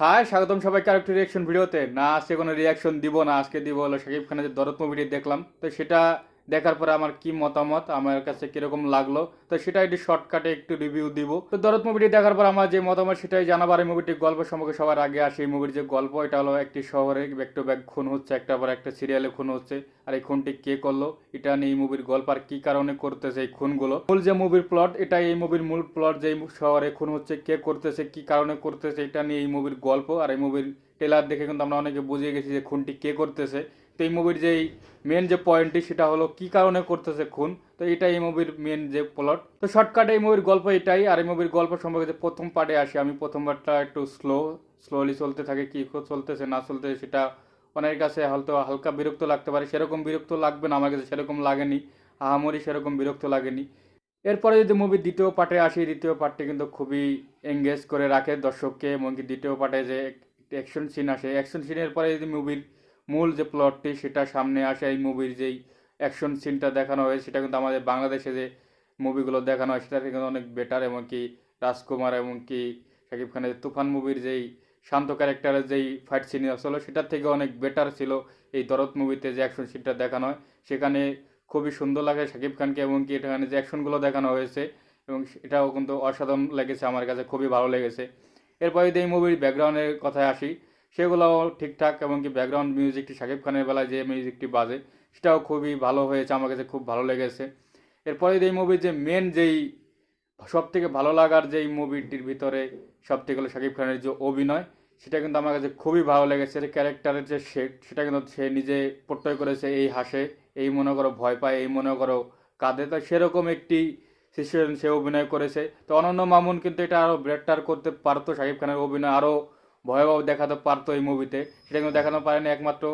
High স্বাগতম সবাইকে আরেকটি রিয়াকশন ভিডিওতে। না, আজকে কোনো রিয়াকশন দিব না। আজকে দিব হলো শাকিব খানের যে দরদ মুভিটি দেখলাম। তো সেটা দেখার পরে আমার কি মতামত, আমার কাছে কীরকম লাগল, তো সেটা একটু শর্টকাটে একটু রিভিউ দিব। তো দরদ মুভিটি দেখার পর আমার যে মতামত, সেটাই জানাবার এই মুভিটির গল্প সম্পর্কে সবার আগে আসে। এই মুভির যে গল্প, এটা হলো একটি শহরে ব্যাক টু ব্যাক খুন হচ্ছে, একটা পর একটা সিরিয়ালে খুন হচ্ছে। আর এই খুনটি কে করল, এটা নিয়ে এই মুভির গল্প আর কি কারণে করতেছে এই খুনগুলো। মূল যে মুভির প্লট এটা এই মুভির মূল প্লট যে শহরে খুন হচ্ছে, কে করতেছে, কি কারণে করতেছে, এটা নিয়ে এই মুভির গল্প। আর এই মুভির ট্রেলার দেখে কিন্তু আমরা অনেকে বুঝিয়ে গেছি যে খুনটি কে করতেছে। তো এই মুভির যেই মেন যে পয়েন্টটি সেটা হলো কি কারণে করতেছে খুন? তো এটা এই মুভির মেন যে প্লট তো শর্টকাটে এই মুভির গল্প এটাই, আর এই মুভির গল্প সম্পর্কে যে প্রথম পার্টে আসি আমি, প্রথমবারটা একটু স্লো স্লোলি চলতে থাকে, কি চলতেছে, না চলতেছে, সেটা অনেকের কাছে হয়তো হালকা বিরক্ত লাগতে পারে। সেরকম বিরক্ত লাগবে না, আমার কাছে সেরকম লাগেনি। আহামরি সেরকম বিরক্ত লাগেনি। এরপরে যদি মুভির দ্বিতীয় পার্টে আসি, দ্বিতীয় পার্টটি কিন্তু খুবই এঙ্গেজ করে রাখে দর্শককে, এমনকি দ্বিতীয় পার্টে যে অ্যাকশন সিন আসে অ্যাকশন সিনের পরে যদি মুভির মূল যে প্লটটি সেটা সামনে আসে এই মুভির যেই অ্যাকশন সিনটা দেখানো হয় সেটা কিন্তু আমাদের বাংলাদেশে যে মুভিগুলো দেখানো হয় সেটা কিন্তু অনেক বেটার এমনকি রাজকুমার এমনকি শাকিব খানের তুফান মুভির যেই শান্ত ক্যারেক্টারের যেই ফাইট সিন আসলো, সেটার থেকে অনেক বেটার ছিল এই দরদ মুভিতে যে অ্যাকশন সিনটা দেখানো হয়। সেখানে খুবই সুন্দর লাগে শাকিব খানকে এমনকি এখানে যে অ্যাকশনগুলো দেখানো হয়েছে এবং এটাও কিন্তু অসাধারণ লেগেছে, আমার কাছে খুবই ভালো লেগেছে। এরপরে যদি এই মুভির ব্যাকগ্রাউন্ডের কথায় আসি সেগুলোও ঠিকঠাক এমনকি ব্যাকগ্রাউন্ড মিউজিকটি শাকিব খানের বেলায় যে মিউজিকটি বাজে, সেটাও খুবই ভালো হয়েছে, আমার কাছে খুব ভালো লেগেছে। এরপরে এই মুভির যে মেন যেই সব থেকে ভালো লাগার যেই মুভিটির ভিতরে সব থেকে হলো শাকিব খানের যে অভিনয়, সেটা কিন্তু আমার কাছে খুবই ভালো লেগেছে। ক্যারেক্টারের যে শেড সেটা কিন্তু সে নিজে প্রত্যয় করেছে, এই হাসে, এই মনে করো ভয় পায়, এই মনে করো কাঁদে। তো সেরকম একটি সিচুয়েশন সে অভিনয় করেছে। তো অনন্য মামুন কিন্তু এটা আরও বেটার করতে পারতো শাকিব খানের অভিনয় আরও ভয়াবহ দেখাতে পারতো এই মুভিতে সেটা কিন্তু দেখানো পারেনি একমাত্র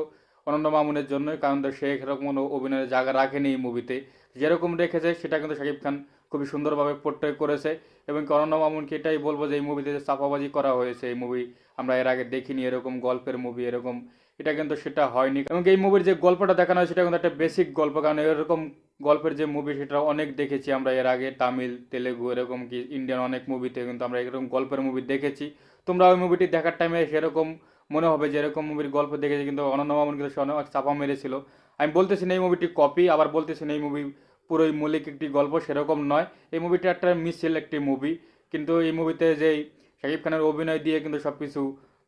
অনন্ত মামুনের জন্যই, কারণ তো সে এরকম কোনো অভিনয়ের জায়গা রাখেনি এই মুভিতে যেরকম রেখেছে সেটা কিন্তু শাকিব খান খুবই সুন্দরভাবে পোর্ট্রয় করেছে, এবং কি অনন্য মামুনকে এটাই বলব যে এই মুভিতে যে চাপাবাজি করা হয়েছে, এই মুভি আমরা এর আগে দেখিনি, এরকম গল্পের মুভি এরকম। এটা কিন্তু সেটা হয়নি। এবং এই মুভির যে গল্পটা দেখানো হয়, সেটা কিন্তু একটা বেসিক গল্প, কারণ এরকম গল্পের যে মুভি সেটা অনেক দেখেছি আমরা এর আগে, তামিল, তেলেগু এরকম কি ইন্ডিয়ান অনেক মুভিতে কিন্তু আমরা এরকম গল্পের মুভি দেখেছি। তোমরা ওই মুভিটি দেখার টাইমে সেরকম মনে হবে যে এরকম মুভির গল্প দেখেছি কিন্তু অনন্য মামুন কিন্তু অনেক চাপা মেরেছিল। আমি বলতেছি না এই মুভিটি কপি আবার বলতেছি না এই মুভি পুরোই মৌলিক একটি গল্প, সেরকম নয়। এই মুভিটা একটা মিছিল একটি মুভি কিন্তু এই মুভিতে যেই শাকিব খানের অভিনয় দিয়ে কিন্তু সব কিছু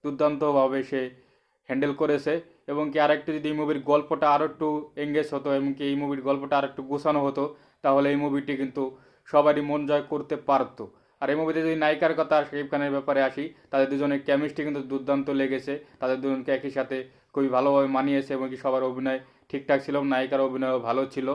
দুর্দান্তভাবে সে হ্যান্ডেল করেছে। এবং কি আরেকটু যদি এই মুভির গল্পটা আরও একটু এঙ্গেজ হতো এবং কি এই মুভির গল্পটা আরও একটু গোছানো হতো, তাহলে এই মুভিটি কিন্তু সবারই মন জয় করতে পারতো। আর এই মুভিতে যদি নায়িকার কথা শাকিব খানের ব্যাপারে আসি, তাদের দুজনের কেমিস্ট্রি কিন্তু দুর্দান্ত লেগেছে। তাদের দুজনকে একই সাথে খুবই ভালোভাবে মানিয়েছে এবং কি সবার অভিনয় ঠিকঠাক ছিল, নায়িকার অভিনয়ও ভালো ছিল।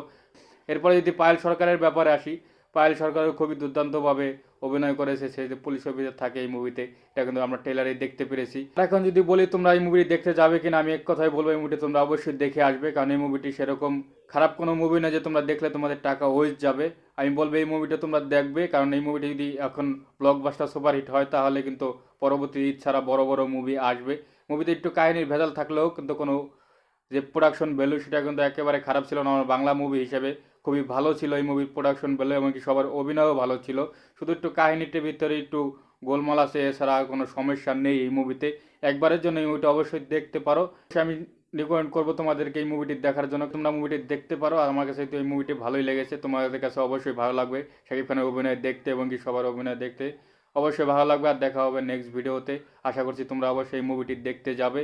এরপরে যদি পায়েল সরকারের ব্যাপারে আসি, পায়েল সরকারও খুবই দুর্দান্তভাবে অভিনয় করেছে সে যে পুলিশ অফিসার থাকে এই মুভিতে এটা কিন্তু আমরা ট্রেলারে দেখতে পেরেছি। এখন যদি বলি তোমরা এই মুভিটি দেখতে যাবে কিনা, আমি এক কথাই বলব এই মুভিটি তোমরা অবশ্যই দেখে আসবে, কারণ এই মুভিটি সেরকম খারাপ কোনো মুভি না যে তোমরা দেখলে তোমাদের টাকা ওয়েস্ট যাবে। আমি বলব এই মুভিটা তোমরা দেখবে, কারণ এই মুভিটি যদি এখন ব্লকবাস্টার সুপারহিট হয়, তাহলে কিন্তু পরবর্তী ঈদ ছাড়া বড় বড় মুভি আসবে। মুভিতে একটু কাহিনীর ভেজাল থাকলেও কিন্তু কোনো যে প্রোডাকশন ভ্যালু সেটা কিন্তু একেবারে খারাপ ছিল না আমার বাংলা মুভি হিসেবে। খুবই ভালো ছিল এই মুভির প্রোডাকশন ভ্যালু এমনকি সবার অভিনয়ও ভালো ছিল। শুধু একটু কাহিনীটির ভিতরে একটু গোলমাল আছে, এছাড়া কোনো সমস্যা নেই এই মুভিতে একবারের জন্য এই মুভিটা অবশ্যই দেখতে পারো। আমি রিকমেন্ড করব তোমাদেরকে এই মুভিটি দেখার জন্য। তোমরা মুভিটি দেখতে পারো, আর আমার কাছে তো এই মুভিটি ভালোই লেগেছে। তোমাদের কাছে অবশ্যই ভালো লাগবে শাকিব খানের অভিনয় দেখতে এবং কি সবার অভিনয় দেখতে। অবশ্যই ভালো লাগবে, আর দেখা হবে নেক্সট ভিডিওতে আশা করছি তোমরা অবশ্যই এই মুভিটি দেখতে যাবে।